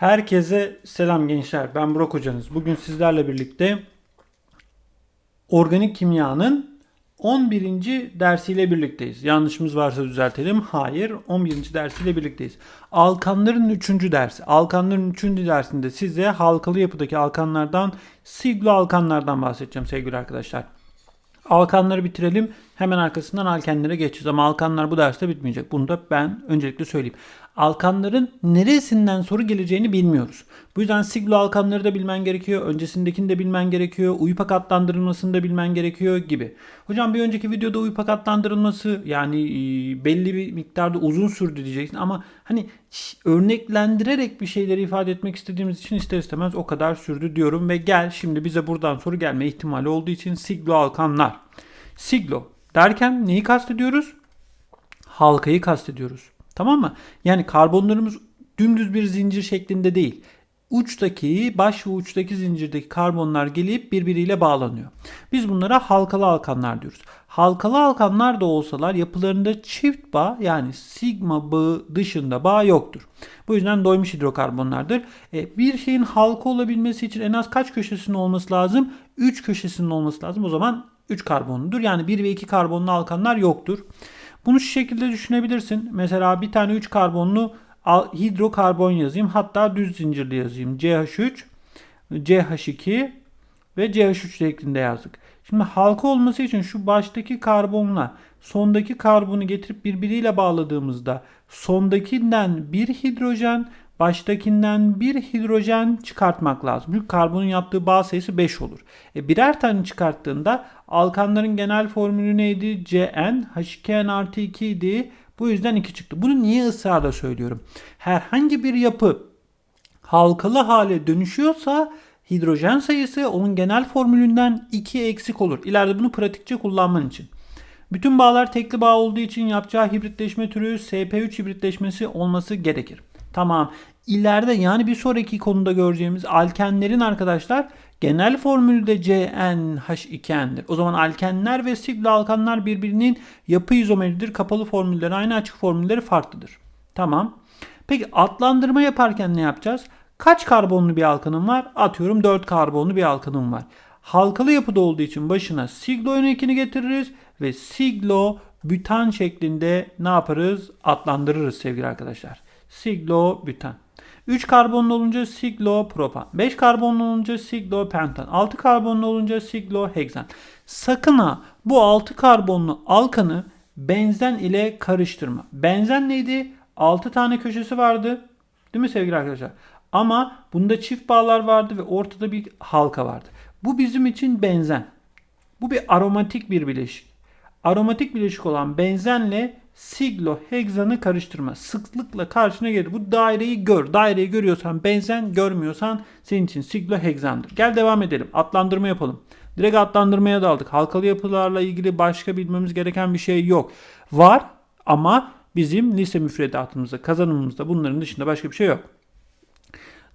Herkese selam gençler. Ben Burak hocanız. Bugün sizlerle birlikte organik kimyanın 11. dersiyle birlikteyiz. Yanlışımız varsa düzeltelim. Hayır, 11. dersiyle birlikteyiz. Alkanların 3. dersi. Alkanların 3. dersinde size halkalı yapıdaki alkanlardan, siglo alkanlardan bahsedeceğim sevgili arkadaşlar. Alkanları bitirelim. Hemen arkasından alkenlere geçeceğiz. Ama alkanlar bu derste bitmeyecek. Bunu da ben öncelikle söyleyeyim. Alkanların neresinden soru geleceğini bilmiyoruz. Bu yüzden siglo alkanları da bilmen gerekiyor. Öncesindekini de bilmen gerekiyor. Uyupak adlandırılmasını da bilmen gerekiyor gibi. Hocam bir önceki videoda uyupak adlandırılması yani e, belli bir miktarda uzun sürdü diyeceksin. Ama hani örneklendirerek bir şeyleri ifade etmek istediğimiz için ister istemez o kadar sürdü diyorum. Ve gel şimdi bize buradan soru gelme ihtimali olduğu için siglo alkanlar. Siglo derken neyi kastediyoruz? Halkayı kastediyoruz. Tamam mı? Yani karbonlarımız dümdüz bir zincir şeklinde değil. Uçtaki, baş ve uçtaki zincirdeki karbonlar gelip birbiriyle bağlanıyor. Biz bunlara halkalı alkanlar diyoruz. Halkalı alkanlar da olsalar yapılarında çift bağ yani sigma bağı dışında bağ yoktur. Bu yüzden doymuş hidrokarbonlardır. E, bir şeyin halka olabilmesi için en az kaç köşesinin olması lazım? 3 köşesinin olması lazım. O zaman 3 karbonludur. Yani 1 ve 2 karbonlu alkanlar yoktur. Bunu şu şekilde düşünebilirsin. Mesela bir tane 3 karbonlu hidrokarbon yazayım. Hatta düz zincirli yazayım. CH3, CH2 ve CH3 şeklinde yazdık. Şimdi halka olması için şu baştaki karbonla sondaki karbonu getirip birbiriyle bağladığımızda sondakinden bir hidrojen, baştakinden bir hidrojen çıkartmak lazım. Çünkü karbonun yaptığı bağ sayısı 5 olur. E birer tane çıkarttığında alkanların genel formülü neydi? Cn, H2n artı 2 idi. Bu yüzden 2 çıktı. Bunu niye ısrarla söylüyorum? Herhangi bir yapı halkalı hale dönüşüyorsa hidrojen sayısı onun genel formülünden 2 eksik olur. İleride bunu pratikçe kullanman için. Bütün bağlar tekli bağ olduğu için yapacağı hibritleşme türü SP3 hibritleşmesi olması gerekir. Tamam. İleride yani bir sonraki konuda göreceğimiz alkenlerin arkadaşlar genel formülü de CnH2n'dir. O zaman alkenler ve siglo alkanlar birbirinin yapı izomeridir. Kapalı formülleri aynı açık formülleri farklıdır. Tamam. Peki adlandırma yaparken ne yapacağız? Kaç karbonlu bir alkanım var? Atıyorum 4 karbonlu bir alkanım var. Halkalı yapıda olduğu için başına siglo ekini getiririz ve siglo bütan şeklinde ne yaparız? Adlandırırız sevgili arkadaşlar. Siglo bütan. 3 karbonlu olunca siglo propan. 5 karbonlu olunca siglo pentan. 6 karbonlu olunca siglo heksan. Sakın ha bu 6 karbonlu alkanı benzen ile karıştırma. Benzen neydi? 6 tane köşesi vardı. Değil mi sevgili arkadaşlar? Ama bunda çift bağlar vardı ve ortada bir halka vardı. Bu bizim için benzen. Bu bir aromatik bir bileşik. Aromatik bileşik olan benzenle sigloheksanı karıştırma. Sıklıkla karşına gelir. Bu daireyi gör. Daireyi görüyorsan benzen, görmüyorsan senin için sigloheksandır. Gel devam edelim. Adlandırma yapalım. Direkt adlandırmaya daldık. Halkalı yapılarla ilgili başka bilmemiz gereken bir şey yok. Var ama bizim lise müfredatımızda, kazanımımızda bunların dışında başka bir şey yok.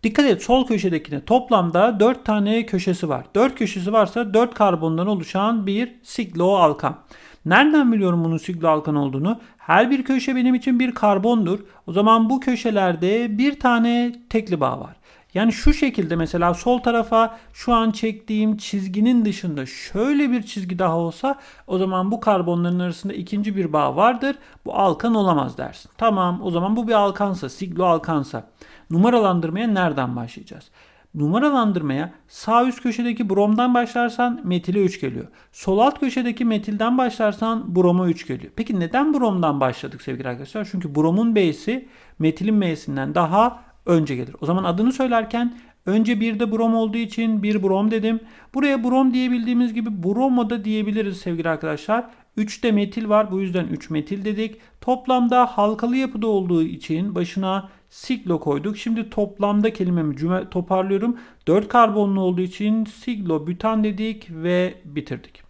Dikkat et sol köşedekine toplamda 4 tane köşesi var. 4 köşesi varsa 4 karbondan oluşan bir siglo alkan. Nereden biliyorum bunun siglo alkan olduğunu? Her bir köşe benim için bir karbondur. O zaman bu köşelerde bir tane tekli bağ var. Yani şu şekilde mesela sol tarafa şu an çektiğim çizginin dışında şöyle bir çizgi daha olsa o zaman bu karbonların arasında ikinci bir bağ vardır. Bu alkan olamaz dersin. Tamam o zaman bu bir alkansa, siglo alkansa numaralandırmaya nereden başlayacağız? Numaralandırmaya sağ üst köşedeki bromdan başlarsan metile 3 geliyor. Sol alt köşedeki metilden başlarsan broma 3 geliyor. Peki neden bromdan başladık sevgili arkadaşlar? Çünkü bromun B'si metilin M'sinden daha önce gelir. O zaman adını söylerken önce bir de brom olduğu için bir brom dedim. Buraya brom diyebildiğimiz gibi bromo da diyebiliriz sevgili arkadaşlar. 3 de metil var bu yüzden 3 metil dedik. Toplamda halkalı yapıda olduğu için başına siglo koyduk. Şimdi toplamda kelimemi cümle toparlıyorum. 4 karbonlu olduğu için siglo bütan dedik ve bitirdik.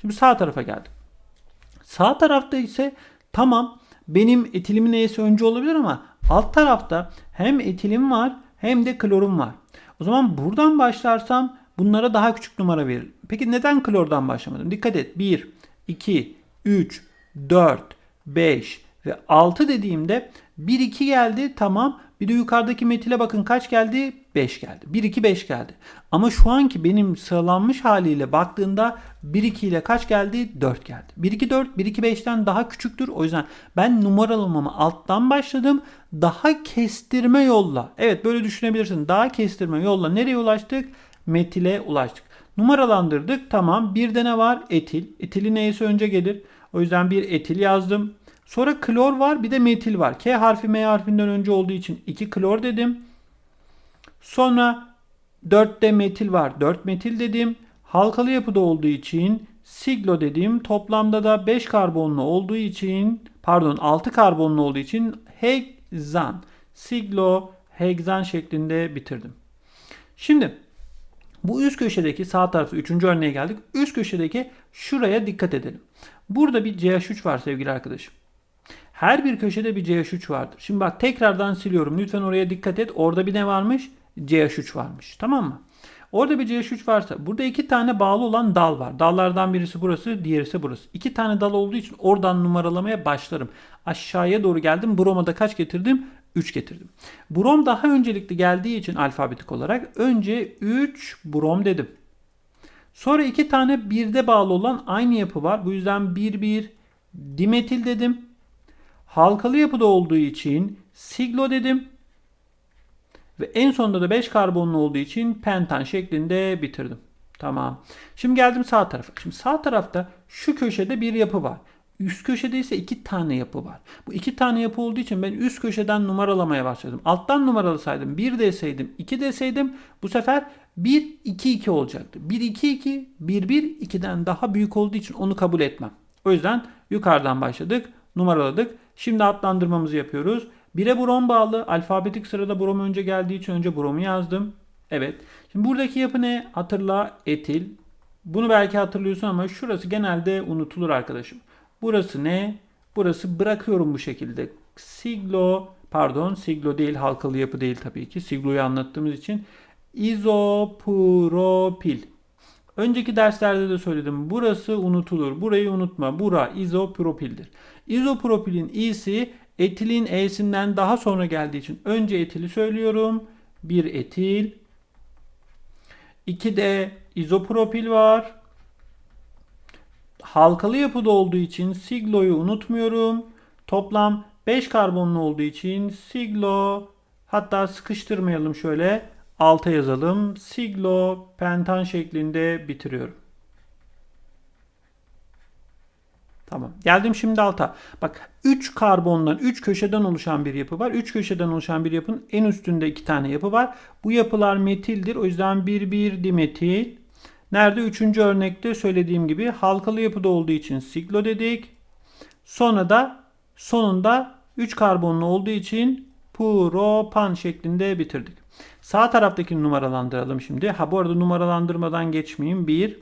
Şimdi sağ tarafa geldik. Sağ tarafta ise tamam benim etilimin E'si önce olabilir ama alt tarafta hem etilim var hem de klorum var. O zaman buradan başlarsam bunlara daha küçük numara veririm. Peki neden klordan başlamadım? Dikkat et. 1, 2, 3, 4, 5 ve 6 dediğimde 1, 2 geldi tamam. Bir de yukarıdaki metile bakın kaç geldi? 5 geldi. 1 2 5 geldi. Ama şu anki benim sıralanmış haliyle baktığında 1 2 ile kaç geldi? 4 geldi. 1 2 4 1 2 5'ten daha küçüktür. O yüzden ben numaralamamı alttan başladım. Daha kestirme yolla. Evet böyle düşünebilirsin. Daha kestirme yolla nereye ulaştık? Metile ulaştık. Numaralandırdık. Tamam. Bir de ne var? Etil. Etilin neyse önce gelir. O yüzden bir etil yazdım. Sonra klor var bir de metil var. K harfi M harfinden önce olduğu için 2 klor dedim. Sonra 4'te metil var. 4 metil dedim. Halkalı yapıda olduğu için siglo dedim. Toplamda da 5 karbonlu olduğu için pardon 6 karbonlu olduğu için hexan. Siglo hexan şeklinde bitirdim. Şimdi bu üst köşedeki sağ tarafta 3. örneğe geldik. Üst köşedeki şuraya dikkat edelim. Burada bir CH3 var sevgili arkadaşım. Her bir köşede bir CH3 vardır. Şimdi bak tekrardan siliyorum. Lütfen oraya dikkat et. Orada bir ne varmış? CH3 varmış. Tamam mı? Orada bir CH3 varsa burada iki tane bağlı olan dal var. Dallardan birisi burası, diğeri ise burası. İki tane dal olduğu için oradan numaralamaya başlarım. Aşağıya doğru geldim. Brom'a da kaç getirdim? 3 getirdim. Brom daha öncelikli geldiği için alfabetik olarak önce 3 brom dedim. Sonra iki tane birde bağlı olan aynı yapı var. Bu yüzden 1 1 dimetil dedim. Halkalı yapıda olduğu için siglo dedim. Ve en sonunda da 5 karbonlu olduğu için pentan şeklinde bitirdim. Tamam. Şimdi geldim sağ tarafa. Şimdi sağ tarafta şu köşede bir yapı var. Üst köşede ise iki tane yapı var. Bu iki tane yapı olduğu için ben üst köşeden numaralamaya başladım. Alttan numaralasaydım 1 deseydim 2 deseydim bu sefer 1 2 2 olacaktı. 1 2 2 1 1 2'den daha büyük olduğu için onu kabul etmem. O yüzden yukarıdan başladık, numaraladık. Şimdi adlandırmamızı yapıyoruz. 1'e brom bağlı. Alfabetik sırada brom önce geldiği için önce bromu yazdım. Evet. Şimdi buradaki yapı ne? Hatırla etil. Bunu belki hatırlıyorsun ama şurası genelde unutulur arkadaşım. Burası ne? Burası bırakıyorum bu şekilde. Siglo, pardon siglo değil halkalı yapı değil tabii ki. Siglo'yu anlattığımız için. İzopropil. Önceki derslerde de söyledim. Burası unutulur. Burayı unutma. Bura izopropildir. İzopropilin i'si etilin e'sinden daha sonra geldiği için önce etili söylüyorum. Bir etil. İki de izopropil var. Halkalı yapıda olduğu için sigloyu unutmuyorum. Toplam 5 karbonlu olduğu için siglo hatta sıkıştırmayalım şöyle alta yazalım. Siglo pentan şeklinde bitiriyorum. Tamam. Geldim şimdi alta. Bak 3 karbondan 3 köşeden oluşan bir yapı var. 3 köşeden oluşan bir yapının en üstünde 2 tane yapı var. Bu yapılar metildir. O yüzden 1 1 dimetil. Nerede? Üçüncü örnekte söylediğim gibi halkalı yapıda olduğu için siglo dedik. Sonra da sonunda 3 karbonlu olduğu için propan şeklinde bitirdik. Sağ taraftakini numaralandıralım şimdi. Ha bu arada numaralandırmadan geçmeyeyim. 1,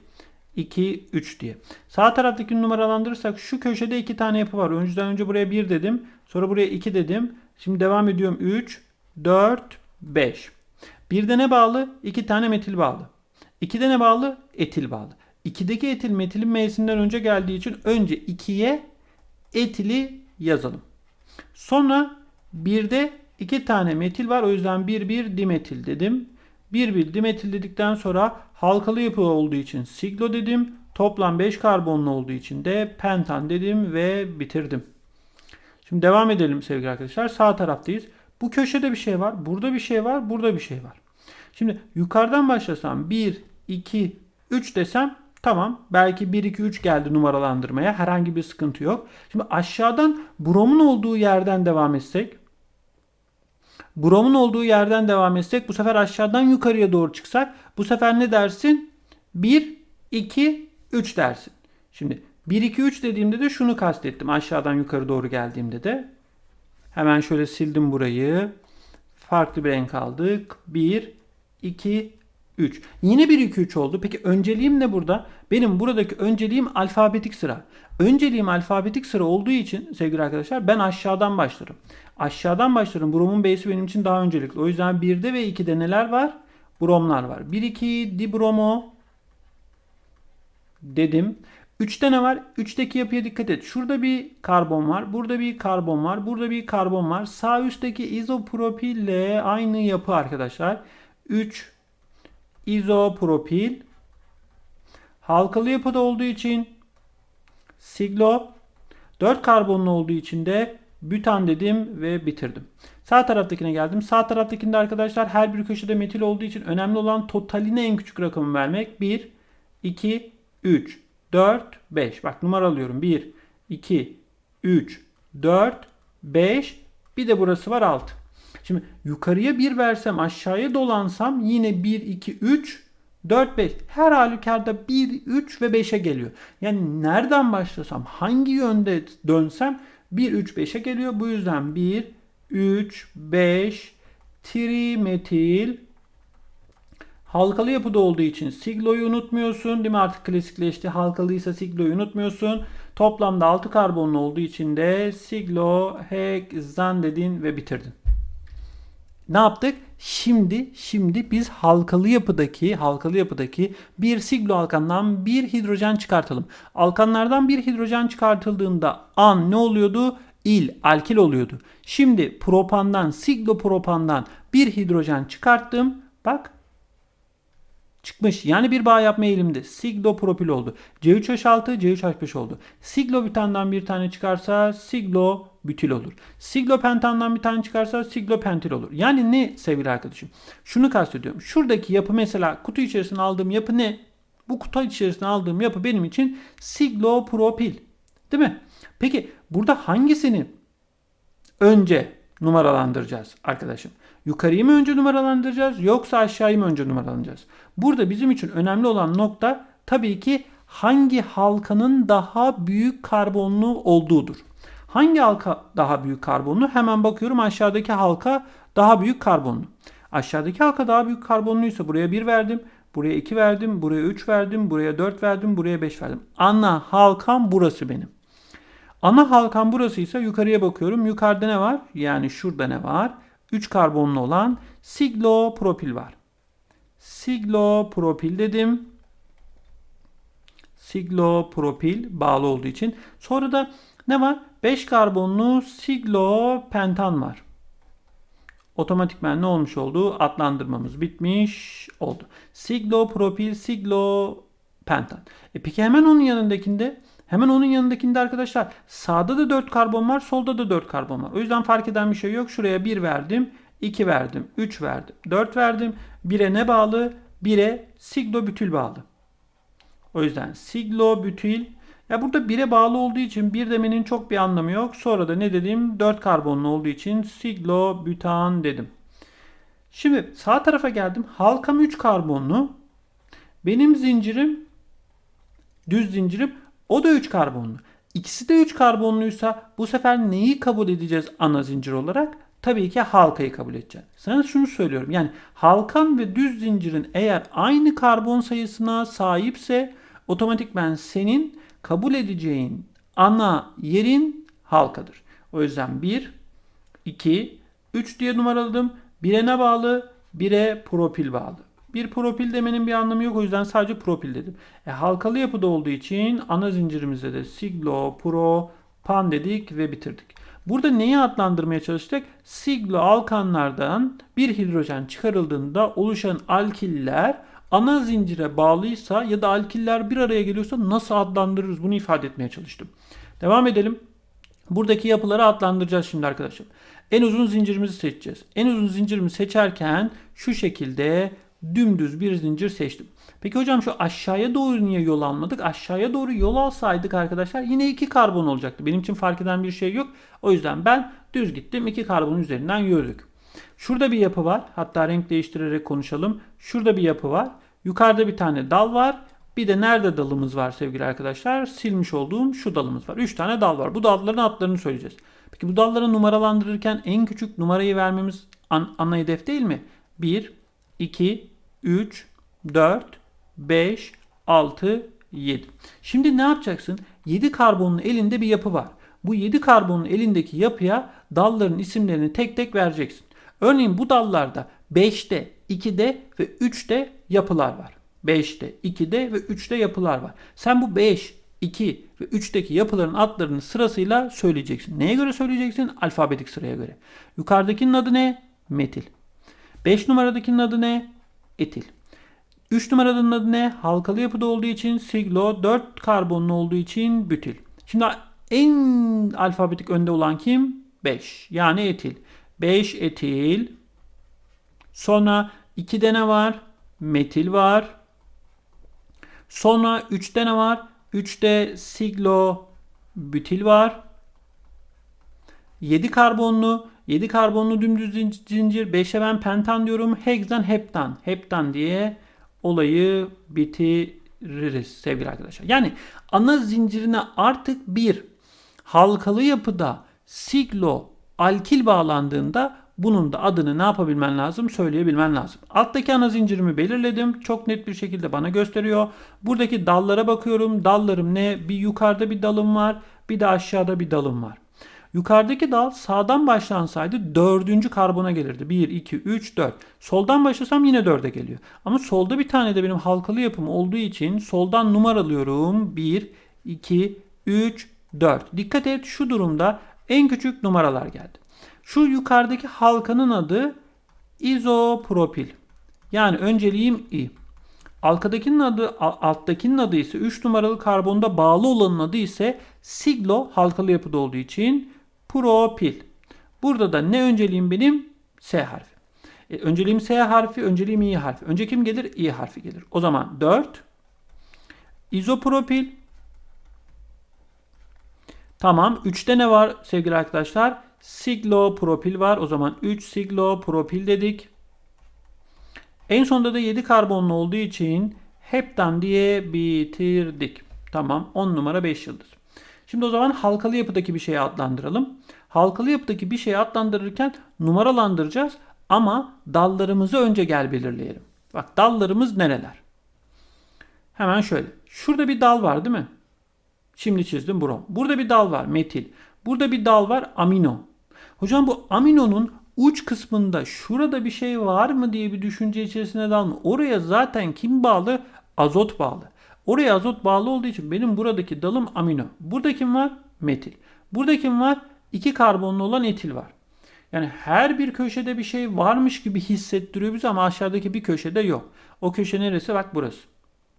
2, 3 diye. Sağ taraftakini numaralandırırsak şu köşede 2 tane yapı var. Önceden önce buraya 1 dedim. Sonra buraya 2 dedim. Şimdi devam ediyorum. 3, 4, 5. Bir de ne bağlı? 2 tane metil bağlı. 2'de ne bağlı? Etil bağlı. 2'deki etil metilin m'sinden önce geldiği için önce 2'ye etili yazalım. Sonra 1'de 2 tane metil var. O yüzden 1 1 dimetil dedim. 1 1 dimetil dedikten sonra halkalı yapı olduğu için siglo dedim. Toplam 5 karbonlu olduğu için de pentan dedim ve bitirdim. Şimdi devam edelim sevgili arkadaşlar. Sağ taraftayız. Bu köşede bir şey var. Burada bir şey var. Burada bir şey var. Şimdi yukarıdan başlasam 1, 2, 3 desem tamam. Belki 1, 2, 3 geldi numaralandırmaya. Herhangi bir sıkıntı yok. Şimdi aşağıdan bromun olduğu yerden devam etsek. Bromun olduğu yerden devam etsek. Bu sefer aşağıdan yukarıya doğru çıksak. Bu sefer ne dersin? 1, 2, 3 dersin. Şimdi 1, 2, 3 dediğimde de şunu kastettim. Aşağıdan yukarı doğru geldiğimde de. Hemen şöyle sildim burayı. Farklı bir renk aldık. 1, 2, 3. Yine 1, 2, 3 oldu. Peki önceliğim ne burada? Benim buradaki önceliğim alfabetik sıra. Önceliğim alfabetik sıra olduğu için sevgili arkadaşlar ben aşağıdan başlarım. Aşağıdan başlarım. Bromun B'si benim için daha öncelikli. O yüzden 1'de ve 2'de neler var? Bromlar var. 1, 2 dibromo dedim. 3'te ne var? 3'teki yapıya dikkat et. Şurada bir karbon var. Burada bir karbon var. Burada bir karbon var. Sağ üstteki izopropille aynı yapı arkadaşlar. 3 izopropil halkalı yapıda olduğu için siglo 4 karbonlu olduğu için de bütan dedim ve bitirdim. Sağ taraftakine geldim. Sağ taraftakinde arkadaşlar her bir köşede metil olduğu için önemli olan totaline en küçük rakamı vermek. 1, 2, 3, 4, 5. Bak numara alıyorum. 1, 2, 3, 4, 5. Bir de burası var 6. Şimdi yukarıya 1 versem aşağıya dolansam yine 1, 2, 3, 4, 5. Her halükarda 1, 3 ve 5'e geliyor. Yani nereden başlasam, hangi yönde dönsem 1, 3, 5'e geliyor. Bu yüzden 1, 3, 5, trimetil halkalı yapıda olduğu için sigloyu unutmuyorsun. Değil mi artık klasikleşti. Halkalıysa sigloyu unutmuyorsun. Toplamda 6 karbonlu olduğu için de sigloheksan dedin ve bitirdin. Ne yaptık? Şimdi şimdi biz halkalı yapıdaki halkalı yapıdaki bir siglo alkandan bir hidrojen çıkartalım. Alkanlardan bir hidrojen çıkartıldığında an ne oluyordu? İl, alkil oluyordu. Şimdi propandan, siglopropandan bir hidrojen çıkarttım. Bak çıkmış. Yani bir bağ yapma eğilimde. Siglopropil oldu. C3H6, C3H5 oldu. Siglobutandan bir tane çıkarsa siglobutil olur. Siglopentandan bir tane çıkarsa siglopentil olur. Yani ne sevgili arkadaşım? Şunu kastediyorum. Şuradaki yapı mesela kutu içerisine aldığım yapı ne? Bu kutu içerisine aldığım yapı benim için siglopropil. Değil mi? Peki burada hangisini önce numaralandıracağız arkadaşım? Yukarıyı mı önce numaralandıracağız yoksa aşağıyı mı önce numaralandıracağız? Burada bizim için önemli olan nokta tabii ki hangi halkanın daha büyük karbonlu olduğudur. Hangi halka daha büyük karbonlu? Hemen bakıyorum aşağıdaki halka daha büyük karbonlu. Aşağıdaki halka daha büyük karbonluysa buraya 1 verdim. Buraya 2 verdim. Buraya 3 verdim. Buraya 4 verdim. Buraya 5 verdim. Ana halkam burası benim. Ana halkam burasıysa yukarıya bakıyorum. Yukarıda ne var? Yani şurada ne var? 3 karbonlu olan siglopropil var. Siglopropil dedim. Siglopropil bağlı olduğu için. Sonra da ne var? 5 karbonlu siglopentan var. Otomatikmen ne olmuş oldu? Adlandırmamız bitmiş oldu. Siglopropil, siglopentan. E peki hemen onun yanındakinde Hemen onun yanındakinde arkadaşlar sağda da 4 karbon var, solda da 4 karbon var. O yüzden fark eden bir şey yok. Şuraya 1 verdim, 2 verdim, 3 verdim, 4 verdim. 1'e ne bağlı? 1'e siglobütül bağlı. O yüzden siglobütül ya burada 1'e bağlı olduğu için 1 demenin çok bir anlamı yok. Sonra da ne dedim? 4 karbonlu olduğu için siglobütan dedim. Şimdi sağ tarafa geldim. Halkam 3 karbonlu. Benim zincirim düz zincirim o da 3 karbonlu. İkisi de 3 karbonluysa bu sefer neyi kabul edeceğiz ana zincir olarak? Tabii ki halkayı kabul edeceğiz. Sana şunu söylüyorum. Yani halkan ve düz zincirin eğer aynı karbon sayısına sahipse otomatikmen senin kabul edeceğin ana yerin halkadır. O yüzden 1, 2, 3 diye numaraladım. 1'e ne bağlı? 1'e propil bağlı. Bir propil demenin bir anlamı yok. O yüzden sadece propil dedim. E, halkalı yapıda olduğu için ana zincirimizde de siglo, pro, pan dedik ve bitirdik. Burada neyi adlandırmaya çalıştık? Siglo alkanlardan bir hidrojen çıkarıldığında oluşan alkiller ana zincire bağlıysa ya da alkiller bir araya geliyorsa nasıl adlandırırız bunu ifade etmeye çalıştım. Devam edelim. Buradaki yapıları adlandıracağız şimdi arkadaşlar. En uzun zincirimizi seçeceğiz. En uzun zincirimi seçerken şu şekilde dümdüz bir zincir seçtim. Peki hocam şu aşağıya doğru niye yol almadık? Aşağıya doğru yol alsaydık arkadaşlar yine iki karbon olacaktı. Benim için fark eden bir şey yok. O yüzden ben düz gittim. iki karbon üzerinden yürüdük. Şurada bir yapı var. Hatta renk değiştirerek konuşalım. Şurada bir yapı var. Yukarıda bir tane dal var. Bir de nerede dalımız var sevgili arkadaşlar? Silmiş olduğum şu dalımız var. 3 tane dal var. Bu dalların adlarını söyleyeceğiz. Peki bu dalları numaralandırırken en küçük numarayı vermemiz an, ana hedef değil mi? 1, 2, 3, 4, 5, 6, 7. Şimdi ne yapacaksın? 7 karbonun elinde bir yapı var. Bu 7 karbonun elindeki yapıya dalların isimlerini tek tek vereceksin. Örneğin bu dallarda 5'te, 2'de ve 3'te yapılar var. 5'te, 2'de ve 3'te yapılar var. Sen bu 5, 2 ve 3'teki yapıların adlarını sırasıyla söyleyeceksin. Neye göre söyleyeceksin? Alfabetik sıraya göre. Yukarıdakinin adı ne? Metil. 5 numaradakinin adı ne? Etil. 3 numaranın adı ne? Halkalı yapıda olduğu için siglo, 4 karbonlu olduğu için bütil. Şimdi en alfabetik önde olan kim? 5. Yani etil. 5 etil. Sonra 2'de ne var? Metil var. Sonra 3'te ne var? 3'te siglo, bütil var. 7 karbonlu, 7 karbonlu dümdüz zin- zincir. 5'e ben pentan diyorum. Hexan, heptan. Heptan diye olayı bitiririz sevgili arkadaşlar. Yani ana zincirine artık bir halkalı yapıda siglo alkil bağlandığında bunun da adını ne yapabilmen lazım? Söyleyebilmen lazım. Alttaki ana zincirimi belirledim. Çok net bir şekilde bana gösteriyor. Buradaki dallara bakıyorum. Dallarım ne? Bir yukarıda bir dalım var. Bir de aşağıda bir dalım var. Yukarıdaki dal sağdan başlansaydı dördüncü karbona gelirdi. 1, 2, 3, 4. Soldan başlasam yine 4'e geliyor. Ama solda bir tane de benim halkalı yapım olduğu için soldan numaralıyorum. 1, 2, 3, 4. Dikkat et şu durumda en küçük numaralar geldi. Şu yukarıdaki halkanın adı izopropil. Yani önceliğim I. Arkadakinin adı, alttakinin adı ise 3 numaralı karbonda bağlı olanın adı ise siglo halkalı yapıda olduğu için propil. Burada da ne önceliğim benim? S harfi. E, önceliğim S harfi, önceliğim I harfi. Önce kim gelir? I harfi gelir. O zaman 4 izopropil. Tamam. 3'te ne var sevgili arkadaşlar? Siglopropil var. O zaman 3 siglopropil dedik. En sonunda da 7 karbonlu olduğu için heptan diye bitirdik. Tamam 10 numara 5 yıldız. Şimdi o zaman halkalı yapıdaki bir şeyi adlandıralım. Halkalı yapıdaki bir şeyi adlandırırken numaralandıracağız ama dallarımızı önce gel belirleyelim. Bak dallarımız nereler? Hemen şöyle. Şurada bir dal var değil mi? Şimdi çizdim brom. Burada bir dal var metil. Burada bir dal var amino. Hocam bu aminonun uç kısmında şurada bir şey var mı diye bir düşünce içerisine dalma. Oraya zaten kim bağlı? Azot bağlı. Oraya azot bağlı olduğu için benim buradaki dalım amino. Burada kim var? Metil. Burada kim var? İki karbonlu olan etil var. Yani her bir köşede bir şey varmış gibi hissettiriyor bize ama aşağıdaki bir köşede yok. O köşe neresi? Bak burası.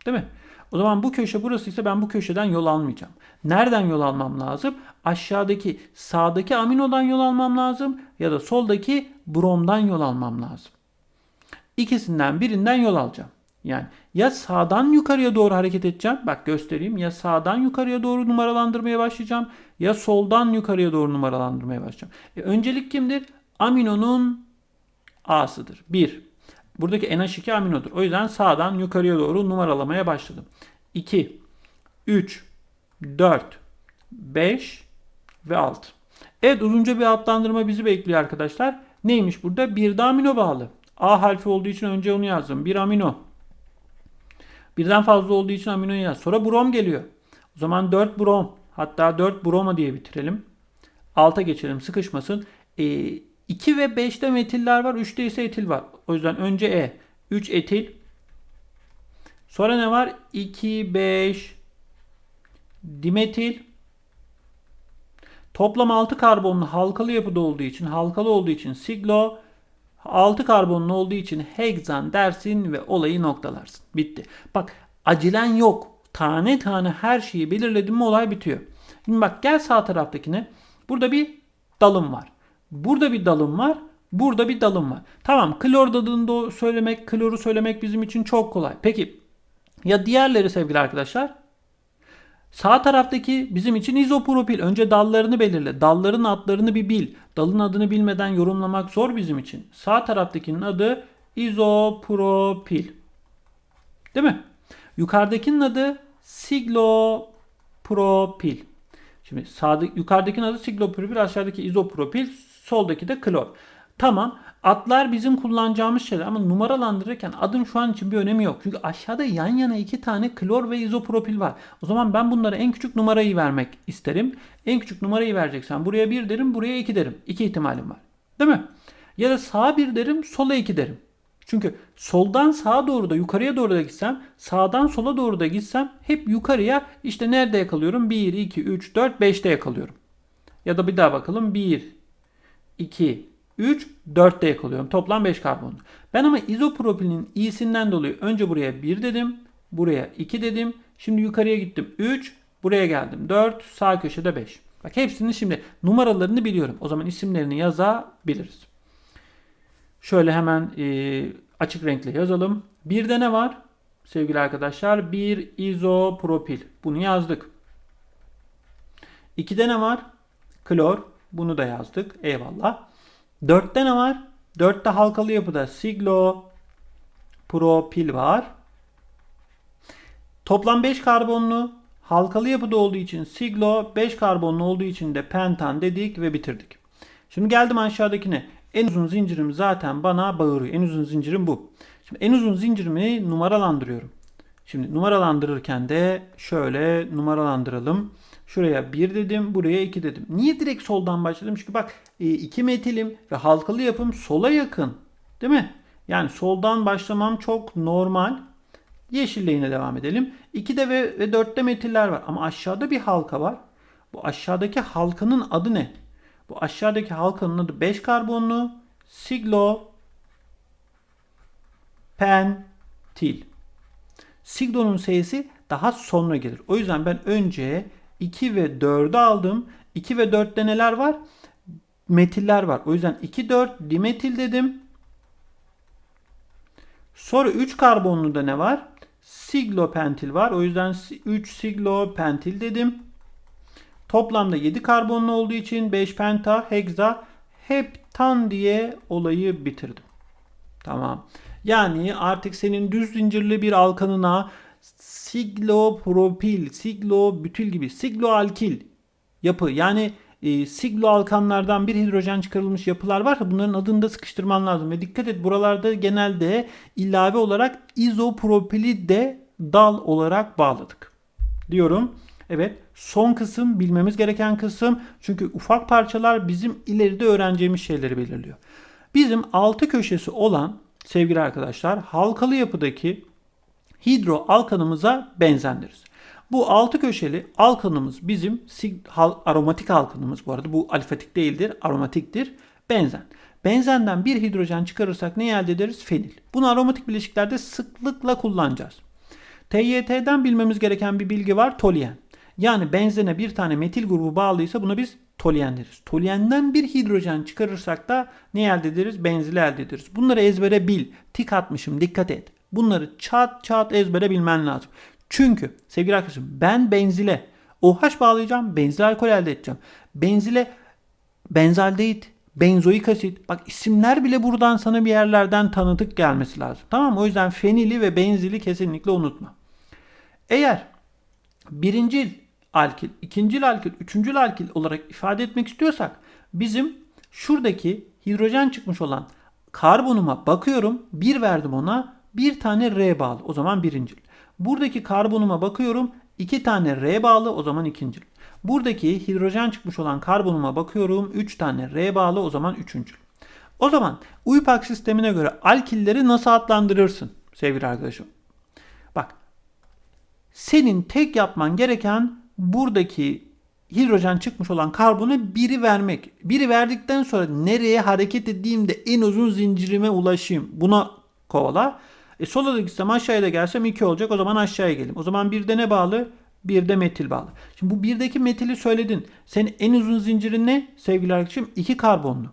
Değil mi? O zaman bu köşe burası ise ben bu köşeden yol almayacağım. Nereden yol almam lazım? Aşağıdaki sağdaki aminodan yol almam lazım ya da soldaki bromdan yol almam lazım. İkisinden birinden yol alacağım. Yani ya sağdan yukarıya doğru hareket edeceğim. Bak göstereyim. Ya sağdan yukarıya doğru numaralandırmaya başlayacağım. Ya soldan yukarıya doğru numaralandırmaya başlayacağım. E, öncelik kimdir? Aminonun A'sıdır. 1. Buradaki NH2 aminodur. O yüzden sağdan yukarıya doğru numaralamaya başladım. 2, 3, 4, 5 ve 6. Evet uzunca bir adlandırma bizi bekliyor arkadaşlar. Neymiş burada? Bir de amino bağlı. A harfi olduğu için önce onu yazdım. Bir amino. Birden fazla olduğu için amino yaz. Sonra brom geliyor. O zaman 4 brom. Hatta 4 broma diye bitirelim. Alta geçelim sıkışmasın. E, 2 ve 5'te metiller var. 3'te ise etil var. O yüzden önce E. 3 etil. Sonra ne var? 2, 5 dimetil. Toplam 6 karbonlu halkalı yapıda olduğu için, halkalı olduğu için siglo, 6 karbonlu olduğu için hexan dersin ve olayı noktalarsın. Bitti. Bak acilen yok. Tane tane her şeyi belirledim mi olay bitiyor. Şimdi bak gel sağ taraftakine. Burada bir dalım var. Burada bir dalım var. Burada bir dalım var. Tamam klor adını söylemek, kloru söylemek bizim için çok kolay. Peki ya diğerleri sevgili arkadaşlar? Sağ taraftaki bizim için izopropil. Önce dallarını belirle. Dalların adlarını bir bil. Dalın adını bilmeden yorumlamak zor bizim için. Sağ taraftakinin adı izopropil. Değil mi? Yukarıdakinin adı siglopropil. Şimdi sağda, yukarıdakinin adı siglopropil, aşağıdaki izopropil, soldaki de klor. Tamam. Adlar bizim kullanacağımız şeyler ama numaralandırırken adın şu an için bir önemi yok. Çünkü aşağıda yan yana iki tane klor ve izopropil var. O zaman ben bunlara en küçük numarayı vermek isterim. En küçük numarayı vereceksen buraya 1 derim, buraya 2 derim. İki ihtimalim var. Değil mi? Ya da sağa 1 derim, sola 2 derim. Çünkü soldan sağa doğru da yukarıya doğru da gitsem, sağdan sola doğru da gitsem hep yukarıya işte nerede yakalıyorum? 1, 2, 3, 4, 5'te yakalıyorum. Ya da bir daha bakalım. 1, 2, 3, 4'te yakalıyorum. Toplam 5 karbon. Ben ama izopropilin iyisinden dolayı önce buraya 1 dedim. Buraya 2 dedim. Şimdi yukarıya gittim 3. Buraya geldim 4. Sağ köşede 5. Bak hepsini şimdi numaralarını biliyorum. O zaman isimlerini yazabiliriz. Şöyle hemen e, açık renkle yazalım. Bir de ne var? Sevgili arkadaşlar bir izopropil. Bunu yazdık. İkide ne var? Klor. Bunu da yazdık. Eyvallah. Dörtte ne var? Dörtte halkalı yapıda siglo propil var. Toplam 5 karbonlu halkalı yapıda olduğu için siglo 5 karbonlu olduğu için de pentan dedik ve bitirdik. Şimdi geldim aşağıdakine. En uzun zincirim zaten bana bağırıyor. En uzun zincirim bu. Şimdi en uzun zincirimi numaralandırıyorum. Şimdi numaralandırırken de şöyle numaralandıralım. Şuraya 1 dedim, buraya 2 dedim. Niye direkt soldan başladım? Çünkü bak 2 metilim ve halkalı yapım sola yakın. Değil mi? Yani soldan başlamam çok normal. Yeşille yine devam edelim. 2'de ve, ve 4'te metiller var. Ama aşağıda bir halka var. Bu aşağıdaki halkanın adı ne? Bu aşağıdaki halkanın adı 5 karbonlu siglo pentil. Siglo'nun S'si daha sonra gelir. O yüzden ben önce 2 ve 4'ü aldım. 2 ve 4'te neler var? Metiller var. O yüzden 2 4 dimetil dedim. Sonra 3 karbonlu da ne var? Siglopentil var. O yüzden 3 siglopentil dedim. Toplamda 7 karbonlu olduğu için 5 penta, heksa, heptan diye olayı bitirdim. Tamam. Yani artık senin düz zincirli bir alkanına siglopropil, siglobütil gibi sigloalkil yapı yani e, sigloalkanlardan bir hidrojen çıkarılmış yapılar var. Bunların adını da sıkıştırman lazım. Ve dikkat et buralarda genelde ilave olarak izopropili de dal olarak bağladık. Diyorum. Evet son kısım bilmemiz gereken kısım. Çünkü ufak parçalar bizim ileride öğreneceğimiz şeyleri belirliyor. Bizim altı köşesi olan sevgili arkadaşlar halkalı yapıdaki hidro alkanımıza benzenleriz. Bu altı köşeli alkanımız bizim aromatik alkanımız bu arada. Bu alifatik değildir, aromatiktir. Benzen. Benzenden bir hidrojen çıkarırsak ne elde ederiz? Fenil. Bunu aromatik bileşiklerde sıklıkla kullanacağız. TYT'den bilmemiz gereken bir bilgi var. Toluen. Yani benzene bir tane metil grubu bağlıysa buna biz toluen deriz. Toluenden bir hidrojen çıkarırsak da ne elde ederiz? Benzili elde ederiz. Bunları ezbere bil. Tik atmışım dikkat et. Bunları çat çat ezbere bilmen lazım. Çünkü sevgili arkadaşım ben benzile OH bağlayacağım. Benzil alkol elde edeceğim. Benzile benzaldehit, benzoik asit. Bak isimler bile buradan sana bir yerlerden tanıdık gelmesi lazım. Tamam? O yüzden fenili ve benzili kesinlikle unutma. Eğer birincil alkil, ikincil alkil, üçüncül alkil olarak ifade etmek istiyorsak bizim şuradaki hidrojen çıkmış olan karbonuma bakıyorum. Bir verdim ona. Bir tane R bağlı. O zaman birincil. Buradaki karbonuma bakıyorum. iki tane R bağlı. O zaman ikincil. Buradaki hidrojen çıkmış olan karbonuma bakıyorum. 3 tane R bağlı. O zaman üçüncül. O zaman UYPAK sistemine göre alkilleri nasıl adlandırırsın sevgili arkadaşım? Bak senin tek yapman gereken buradaki hidrojen çıkmış olan karbonu biri vermek. Biri verdikten sonra nereye hareket edeyim de en uzun zincirime ulaşayım. Buna kovala. E sola da gitsem aşağıya da gelsem 2 olacak. O zaman aşağıya geleyim. O zaman bir de ne bağlı? Bir de metil bağlı. Şimdi bu birdeki metili söyledin. Senin en uzun zincirin ne? Sevgili arkadaşım 2 karbonlu.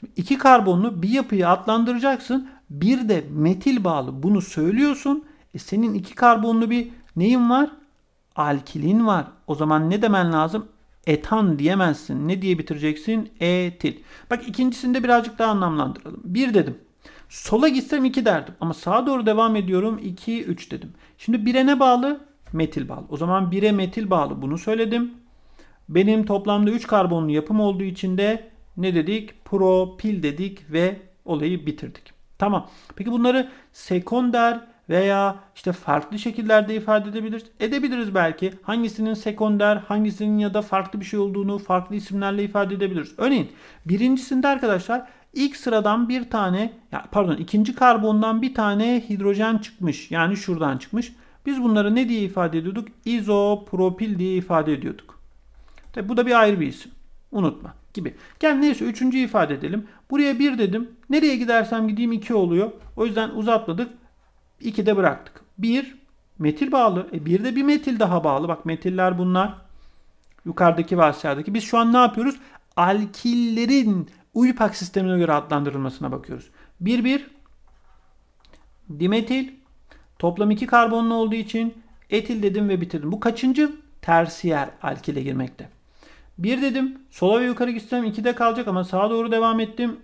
Şimdi 2 karbonlu bir yapıyı adlandıracaksın. Bir de metil bağlı. Bunu söylüyorsun. E senin 2 karbonlu bir neyin var? Alkilin var. O zaman ne demen lazım? Etan diyemezsin. Ne diye bitireceksin? Etil. Bak ikincisinde birazcık daha anlamlandıralım. Bir dedim. Sola gitsem 2 derdim. Ama sağa doğru devam ediyorum. 2, 3 dedim. Şimdi 1'e ne bağlı? Metil bağlı. O zaman 1'e metil bağlı. Bunu söyledim. Benim toplamda 3 karbonlu yapım olduğu için de ne dedik? Propil dedik ve olayı bitirdik. Tamam. Peki bunları sekonder veya işte farklı şekillerde ifade edebiliriz. Edebiliriz belki. Hangisinin sekonder, hangisinin ya da farklı bir şey olduğunu farklı isimlerle ifade edebiliriz. Örneğin birincisinde arkadaşlar İlk sıradan bir tane pardon ikinci karbondan bir tane hidrojen çıkmış. Yani şuradan çıkmış. Biz bunları ne diye ifade ediyorduk? İzopropil diye ifade ediyorduk. Tabi bu da bir ayrı bir isim. Unutma gibi. Gel neyse üçüncü ifade edelim. Buraya 1 dedim. Nereye gidersem gideyim 2 oluyor. O yüzden uzatmadık. 2'de bıraktık. 1 metil bağlı. E bir de bir metil daha bağlı. Bak metiller bunlar. Yukarıdaki ve aşağıdaki. Biz şu an ne yapıyoruz? Alkillerin UYPAK sistemine göre adlandırılmasına bakıyoruz. 1 1 dimetil toplam 2 karbonlu olduğu için etil dedim ve bitirdim. Bu kaçıncı? Tersiyer alkile girmekte. 1 dedim. Sola ve yukarı gitsem 2'de kalacak ama sağa doğru devam ettim.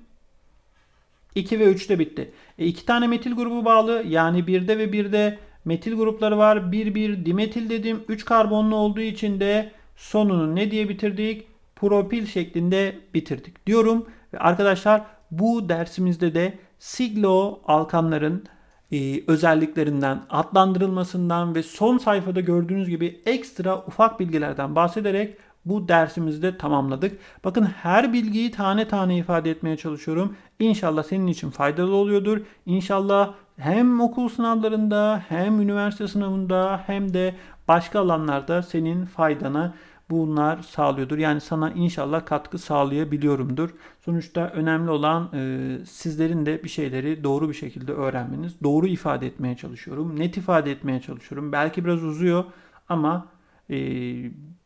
2 ve 3'te bitti. E, iki tane metil grubu bağlı. Yani 1'de ve 1'de metil grupları var. 1 1 dimetil dedim. 3 karbonlu olduğu için de sonunu ne diye bitirdik? Propil şeklinde bitirdik diyorum. Ve arkadaşlar bu dersimizde de siglo alkanların e, özelliklerinden, adlandırılmasından ve son sayfada gördüğünüz gibi ekstra ufak bilgilerden bahsederek bu dersimizde tamamladık. Bakın her bilgiyi tane tane ifade etmeye çalışıyorum. İnşallah senin için faydalı oluyordur. İnşallah hem okul sınavlarında hem üniversite sınavında hem de başka alanlarda senin faydana bunlar sağlıyordur. Yani sana inşallah katkı sağlayabiliyorumdur. Sonuçta önemli olan e, sizlerin de bir şeyleri doğru bir şekilde öğrenmeniz. Doğru ifade etmeye çalışıyorum. Net ifade etmeye çalışıyorum. Belki biraz uzuyor ama e,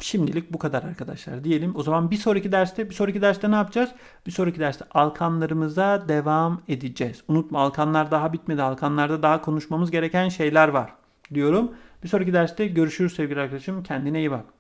şimdilik bu kadar arkadaşlar diyelim. O zaman bir sonraki derste bir sonraki derste ne yapacağız? Bir sonraki derste alkanlarımıza devam edeceğiz. Unutma alkanlar daha bitmedi. Alkanlarda daha konuşmamız gereken şeyler var diyorum. Bir sonraki derste görüşürüz sevgili arkadaşım. Kendine iyi bak.